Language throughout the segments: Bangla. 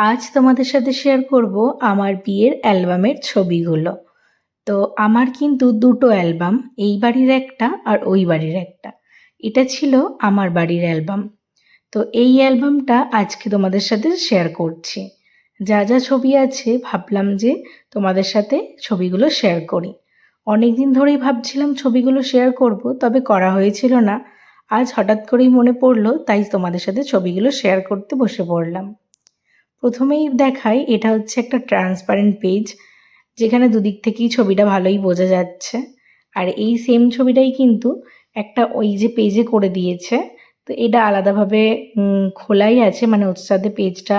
আজ তোমাদের সাথে শেয়ার করব আমার বিয়ের অ্যালবামের ছবিগুলো। তো আমার কিন্তু দুটো অ্যালবাম, এই বাড়ির একটা আর ওই বাড়ির একটা। এটা ছিল আমার বাড়ির অ্যালবাম। তো এই অ্যালবামটা আজকে তোমাদের সাথে শেয়ার করছি। যা যা ছবি আছে, ভাবলাম যে তোমাদের সাথে ছবিগুলো শেয়ার করি। অনেক দিন ধরেই ভাবছিলাম ছবিগুলো শেয়ার করব, তবে করা হয়েছিল না। আজ হঠাৎ করেই মনে পড়ল, তাই তোমাদের সাথে ছবিগুলো শেয়ার করতে বসে পড়লাম। প্রথমেই দেখাই, এটা হচ্ছে একটা ট্রান্সপারেন্ট পেজ যেখানে দুদিক থেকেই ছবিটা ভালোই বোঝা যাচ্ছে। আর এই সেম ছবিটাই কিন্তু একটা ওই যে পেজে করে দিয়েছে, তো এটা আলাদাভাবে খোলাই আছে মানে ওর সাথে পেজটা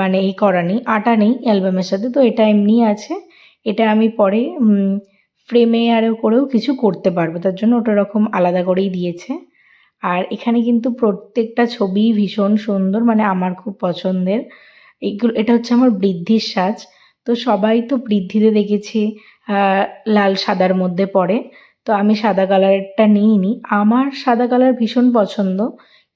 মানে এই করা নেই, আটা নেই অ্যালবামের সাথে, তো এটা এমনি আছে। এটা আমি পরে ফ্রেমে আরও করেও কিছু করতে পারব, তার জন্য ওটা রকম আলাদা করেই দিয়েছে। আর এখানে কিন্তু প্রত্যেকটা ছবি ভীষণ সুন্দর মানে আমার খুব পছন্দের। এইগুলো এটা হচ্ছে আমার বৃদ্ধির সাজ। তো সবাই তো বৃদ্ধিতে দেখেছি লাল সাদার মধ্যে পড়ে। তো আমি সাদা কালারটা নিইনি। আমার সাদা কালার ভীষণ পছন্দ,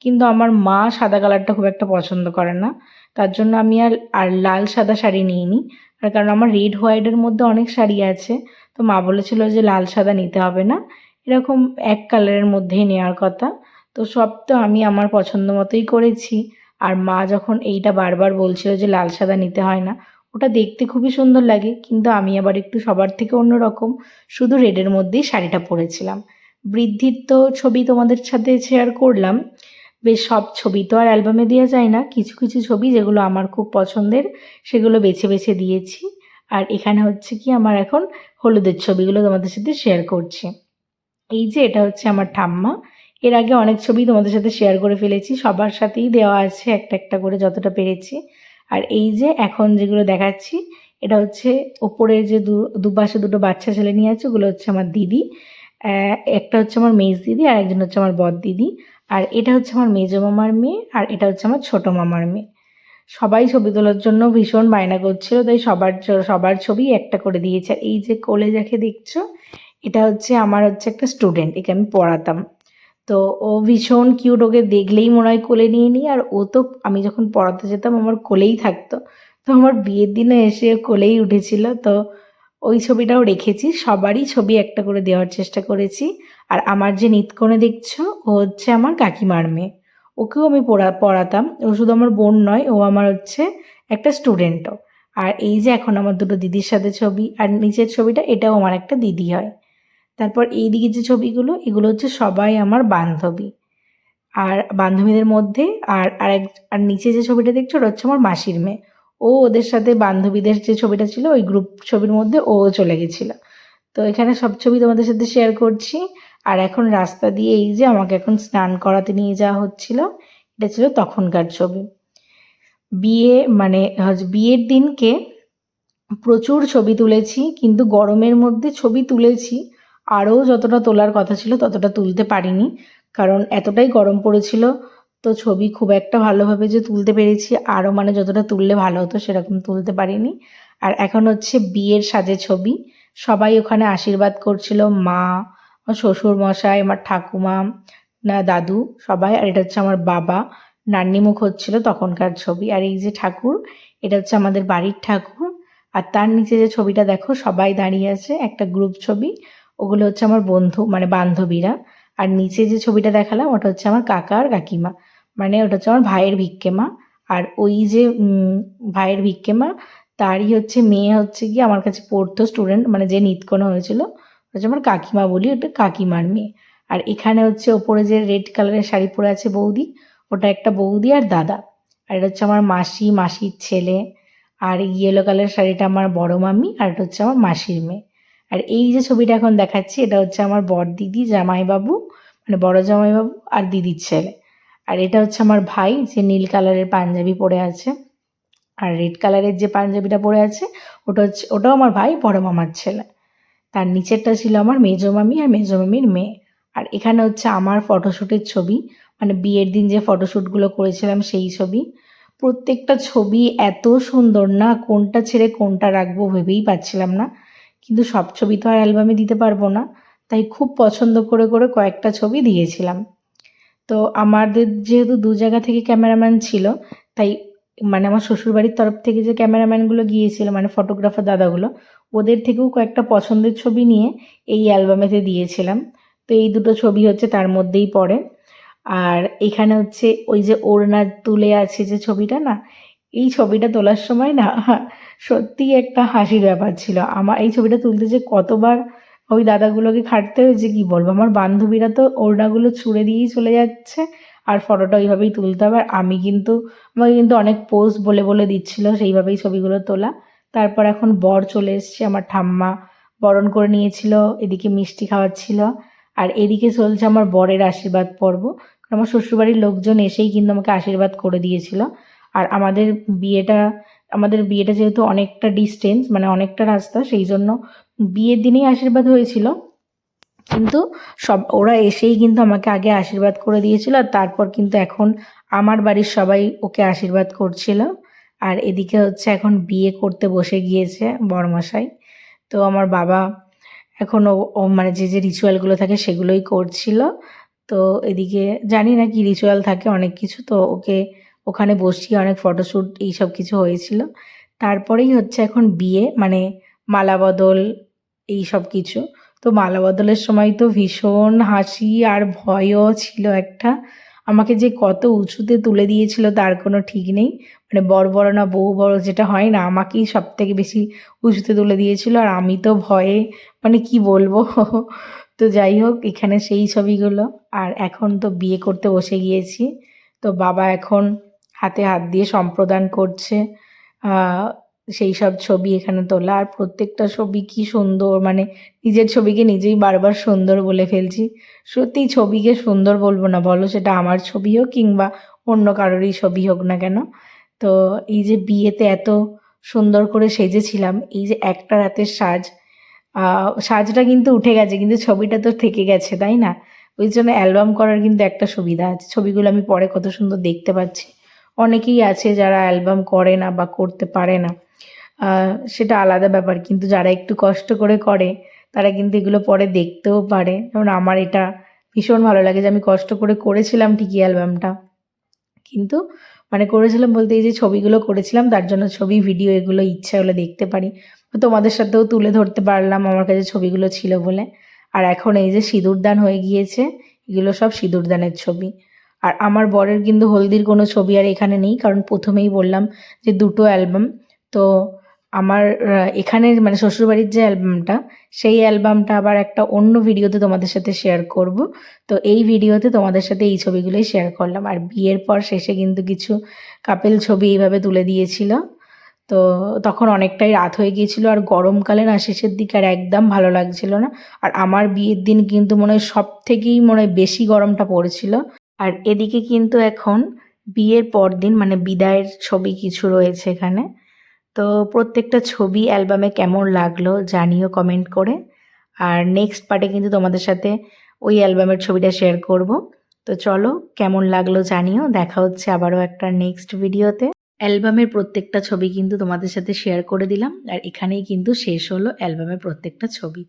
কিন্তু আমার মা সাদা কালারটা খুব একটা পছন্দ করে না। তার জন্য আমি আর আর লাল সাদা শাড়ি নিইনি। আর কারণ আমার রেড হোয়াইটের মধ্যে অনেক শাড়ি আছে। তো মা বলেছিল যে লাল সাদা নিতে হবে না। এরকম এক কালারের মধ্যেই নেওয়ার কথা। তো সব তো আমি আমার পছন্দ মতোই করেছি। আর মা যখন এইটা বারবার বলছিল যে লাল সাদা নিতে হয় না, ওটা দেখতে খুবই সুন্দর লাগে, কিন্তু আমি আবার একটু সবার থেকে অন্যরকম, শুধু রেডের মধ্যেই শাড়িটা পরেছিলাম। বৃদ্ধির তো ছবি তোমাদের সাথে শেয়ার করলাম, বেশ সব ছবি তো আর অ্যালবামে দেওয়া যায় না, কিছু কিছু ছবি যেগুলো আমার খুব পছন্দের, সেগুলো বেছে বেছে দিয়েছি। আর এখানে হচ্ছে কি আমার এখন হলুদের ছবিগুলো তোমাদের সাথে শেয়ার করছি। এই যে এটা হচ্ছে আমার ঠাম্মা এর আগে অনেক ছবি তোমাদের সাথে শেয়ার করে ফেলেছি। সবার সাথেই দেওয়া আছে একটা একটা করে যতটা পেরেছি। আর এই যে এখন যেগুলো দেখাচ্ছি, এটা হচ্ছে ওপরে যে দু, দুপাশে দুটো বাচ্চা ছেলে নিয়ে আছে, ওগুলো হচ্ছে আমার দিদি। একটা হচ্ছে আমার মেজ দিদি, আর একজন হচ্ছে আমার বদ দিদি। আর এটা হচ্ছে আমার মেজো মামার মেয়ে, আর এটা হচ্ছে আমার ছোট মামার মেয়ে। সবাই ছবি তোলার জন্য ভীষণ বায়না করছিল, তাই সবার সবার ছবি একটা করে দিয়েছে। এই যে কোলে যাকে দেখছ, এটা হচ্ছে আমার হচ্ছে একটা স্টুডেন্ট একে আমি পড়াতাম। তো ও ভীষণ কিউট ওকে দেখলেই মনে হয় কোলে নিয়ে নিই আর ও তো, আমি যখন পড়াতে যেতাম, আমার কোলেই থাকতো। তো আমার বিয়ের দিনে এসে কোলেই উঠেছিল। তো ওই ছবিটাও রেখেছি। সবারই ছবি একটা করে দেওয়ার চেষ্টা করেছি। আর আমার যে নিতকোণে দেখছ, ও হচ্ছে আমার কাকিমার মেয়ে। ওকেও আমি পড়া, পড়াতাম। ও শুধু আমার বোন নয়, ও আমার হচ্ছে একটা স্টুডেন্টও আর এই যে এখন আমার দুটো দিদির সাথে ছবি, আর নিচের ছবিটা, এটাও আমার একটা দিদি হয়। তারপর এই দিকে যে ছবিগুলো, এগুলো হচ্ছে সবাই আমার বান্ধবী। আর বান্ধবীদের মধ্যে আর আর এক আর নিচে যে ছবিটা দেখছ, ওটা হচ্ছে আমার মাসির মেয়ে। ও ওদের সাথে বান্ধবীদের যে ছবিটা ছিল, ওই গ্রুপ ছবির মধ্যে ও চলে গেছিল। তো এখানে সব ছবি তোমাদের সাথে শেয়ার করছি। আর এখন রাস্তা দিয়ে এই যে আমাকে এখন স্নান করাতে নিয়ে যাওয়া হচ্ছিল, এটা ছিল তখনকার ছবি। বিয়ে মানে বিয়ের দিনকে প্রচুর ছবি তুলেছি, কিন্তু গরমের মধ্যে ছবি তুলেছি আরও যতটা তোলার কথা ছিল ততটা তুলতে পারিনি। কারণ এতটাই গরম পড়েছিল, তো ছবি খুব একটা ভালোভাবে যে তুলতে পেরেছি আরও মানে যতটা তুললে ভালো হতো সেরকম তুলতে পারিনি। আর এখন হচ্ছে বিয়ের সাজে ছবি। সবাই ওখানে আশীর্বাদ করছিল, মা শ্বশুর মশাই আমার ঠাকুমা, না দাদু, সবাই। আর এটা হচ্ছে আমার বাবা। নান্নিমুখ হচ্ছিল তখনকার ছবি। আর এই যে ঠাকুর, এটা হচ্ছে আমাদের বাড়ির ঠাকুর। আর তার নিচে যে ছবিটা দেখো, সবাই দাঁড়িয়ে আছে, একটা গ্রুপ ছবি। ওগুলো হচ্ছে আমার বন্ধু মানে বান্ধবীরা। আর নিচে যে ছবিটা দেখালাম, ওটা হচ্ছে আমার কাকা আর কাকিমা। মানে ওটা হচ্ছে আমার ভাইয়ের ভিক্ষেমা আর ওই যে ভাইয়ের ভিক্ষেমা তারই হচ্ছে মেয়ে হচ্ছে কি আমার কাছে পড়তো স্টুডেন্ট মানে যে নিতকোনো হয়েছিল হচ্ছে আমার কাকিমা বলি, ওটা কাকিমার মেয়ে। আর এখানে হচ্ছে ওপরে যে রেড কালারের শাড়ি পরে আছে বৌদি, ওটা একটা বৌদি আর দাদা। আর এটা হচ্ছে আমার মাসি, মাসির ছেলে। আর ইয়েলো কালার শাড়িটা আমার বড় মামি, আর এটা হচ্ছে আমার মাসির মেয়ে। আর এই যে ছবিটা এখন দেখাচ্ছি, এটা হচ্ছে আমার বড় দিদি, জামাইবাবু মানে বড় জামাইবাবু আর দিদির ছেলে। আর এটা হচ্ছে আমার ভাই, যে নীল কালারের পাঞ্জাবি পরে আছে। আর রেড কালারের যে পাঞ্জাবিটা পরে আছে, ওটা হচ্ছে, ওটাও আমার ভাই, বড় মামার ছেলে। তার নিচেরটা ছিল আমার মেজো মামি আর মেজো মামির মেয়ে। আর এখানে হচ্ছে আমার ফটোশ্যুটের ছবি মানে বিয়ের দিন যে ফটোশ্যুটগুলো করেছিলাম সেই ছবি। প্রত্যেকটা ছবি এত সুন্দর না, কোনটা ছেড়ে কোনটা রাখব ভেবেই পাচ্ছিলাম না। কিন্তু সব ছবি তো আর অ্যালবামে দিতে পারব না, তাই খুব পছন্দ করে করে কয়েকটা ছবি দিয়েছিলাম। তো আমাদের যেহেতু দু জায়গা থেকে ক্যামেরাম্যান ছিল, তাই মানে আমার শ্বশুরবাড়ির তরফ থেকে যে ক্যামেরাম্যানগুলো গিয়েছিল মানে ফটোগ্রাফার দাদাগুলো, ওদের থেকেও কয়েকটা পছন্দের ছবি নিয়ে এই অ্যালবামেতে দিয়েছিলাম। তো এই দুটো ছবি হচ্ছে তার মধ্যেই পড়ে। আর এখানে হচ্ছে ওই যে ওড়না তুলে আছে যে ছবিটা না এই ছবিটা তোলার সময় না, সত্যিই একটা হাসির ব্যাপার ছিল। আমার এই ছবিটা তুলতে যে কতবার ওই দাদাগুলোকে খাটতে হয়েছে কি বলব? আমার বান্ধবীরা তো ওড়নাগুলো ছুঁড়ে দিয়েই চলে যাচ্ছে আর ফটোটা ওইভাবেই তুলতে হবে। আর আমি কিন্তু, আমাকে কিন্তু অনেক পোজ বলে বলে দিচ্ছিল সেইভাবেই ছবিগুলো তোলা। তারপর এখন বর চলে এসছে, আমার ঠাম্মা বরণ করে নিয়েছিল, এদিকে মিষ্টি খাওয়াচ্ছিল। আর এদিকে চলছে আমার বরের আশীর্বাদ পর্ব। আমার শ্বশুরবাড়ির লোকজন এসেই কিন্তু আমাকে আশীর্বাদ করে দিয়েছিল। আর আমাদের বিয়েটা আমাদের বিয়েটা যেহেতু অনেকটা ডিস্টেন্স মানে অনেকটা রাস্তা, সেই জন্য বিয়ের দিনেই আশীর্বাদ হয়েছিল। কিন্তু সব, ওরা এসেই কিন্তু আমাকে আগে আশীর্বাদ করে দিয়েছিল আর তারপর কিন্তু এখন আমার বাড়ির সবাই ওকে আশীর্বাদ করছিল। আর এদিকে হচ্ছে এখন বিয়ে করতে বসে গিয়েছে বরমশাই। তো আমার বাবা এখন ও ও মানে যে যে রিচুয়ালগুলো থাকে সেগুলোই করছিল। তো এদিকে জানি না কি রিচুয়াল থাকে অনেক কিছু, তো ওকে ওখানে বসিয়ে অনেক ফটোশ্যুট এইসব কিছু হয়েছিল। তারপরেই হচ্ছে এখন বিয়ে মানে মালা বদল এই সব কিছু। তো মালা বদলের সময় তো ভীষণ হাসি আর ভয়ও ছিল একটা। আমাকে যে কত উঁচুতে তুলে দিয়েছিল তার কোনো ঠিক নেই। মানে বড় বড় না বউ বড় যেটা হয় না, আমাকেই সব থেকে বেশি উঁচুতে তুলে দিয়েছিল। আর আমি তো ভয়ে মানে কি বলব? তো যাই হোক, এখানে সেই ছবিগুলো। আর এখন তো বিয়ে করতে বসে গিয়েছি। তো বাবা এখন হাতে হাত দিয়ে সম্প্রদান করছে। সেই সব ছবি এখানে তোলা। আর প্রত্যেকটা ছবি কি সুন্দর মানে নিজের ছবিকে নিজেই বারবার সুন্দর বলে ফেলছি। সত্যি ছবিকে সুন্দর বলব না, বলো সেটা আমার ছবি হোক কিংবা অন্য কারোরই ছবি হোক না কেন। তো এই যে বিয়েতে এত সুন্দর করে সেজেছিলাম, এই যে একটা রাতের সাজ সাজটা কিন্তু উঠে গেছে, কিন্তু ছবিটা তো থেকে গেছে, তাই না? ওই জন্য অ্যালবাম করার কিন্তু একটা সুবিধা আছে। ছবিগুলো আমি পরে কত সুন্দর দেখতে পাচ্ছি। অনেকেই আছে যারা অ্যালবাম করে না বা করতে পারে না। সেটা আলাদা ব্যাপার। কিন্তু যারা একটু কষ্ট করে করে, তারা কিন্তু এগুলো পরে দেখতেও পারে। যেমন আমার এটা ভীষণ ভালো লাগে যে আমি কষ্ট করে করেছিলাম ঠিকই অ্যালবামটা। কিন্তু মানে করেছিলাম বলতে এই যে ছবিগুলো করেছিলাম, তার জন্য ছবি, ভিডিও এগুলো ইচ্ছা হলে দেখতে পারি। তোমাদের সাথেও তুলে ধরতে পারলাম আমার কাছে ছবিগুলো ছিল বলে। আর এখন এই যে সিঁদুরদান হয়ে গিয়েছে, এগুলো সব সিঁদুরদানের ছবি। আর আমার বরের কিন্তু হলদির কোনো ছবি আর এখানে নেই, কারণ প্রথমেই বললাম যে দুটো অ্যালবাম। তো আমার এখানের মানে শ্বশুরবাড়ির যে অ্যালবামটা, সেই অ্যালবামটা আবার একটা অন্য ভিডিওতে তোমাদের সাথে শেয়ার করব। তো এই ভিডিওতে তোমাদের সাথে এই ছবিগুলোই শেয়ার করলাম। আর বিয়ের পর শেষে কিন্তু কিছু কাপেল ছবি এইভাবে তুলে দিয়েছিল। তো তখন অনেকটাই রাত হয়ে গিয়েছিল আর গরমকালে না শেষের দিকে আর একদম ভালো লাগছিল না। আর আমার বিয়ের দিন কিন্তু মনে হয় সব থেকেই মনে হয় বেশি গরমটা পড়েছিল। আর এদিকে কিন্তু এখন বিয়ের পর দিন মানে বিদায়ের ছবি কিছু রয়েছে এখানে। তো প্রত্যেকটা ছবি অ্যালবামে কেমন লাগল জানিও কমেন্ট করে। আর নেক্সট পার্টে কিন্তু তোমাদের সাথে ওই অ্যালবামের ছবিটা শেয়ার করব। তো চলো, কেমন লাগল জানিও। দেখা হচ্ছে আবারও একটা নেক্সট ভিডিওতে। অ্যালবামের প্রত্যেকটা ছবি কিন্তু তোমাদের সাথে শেয়ার করে দিলাম। আর এখানেই কিন্তু শেষ হলো অ্যালবামের প্রত্যেকটা ছবি।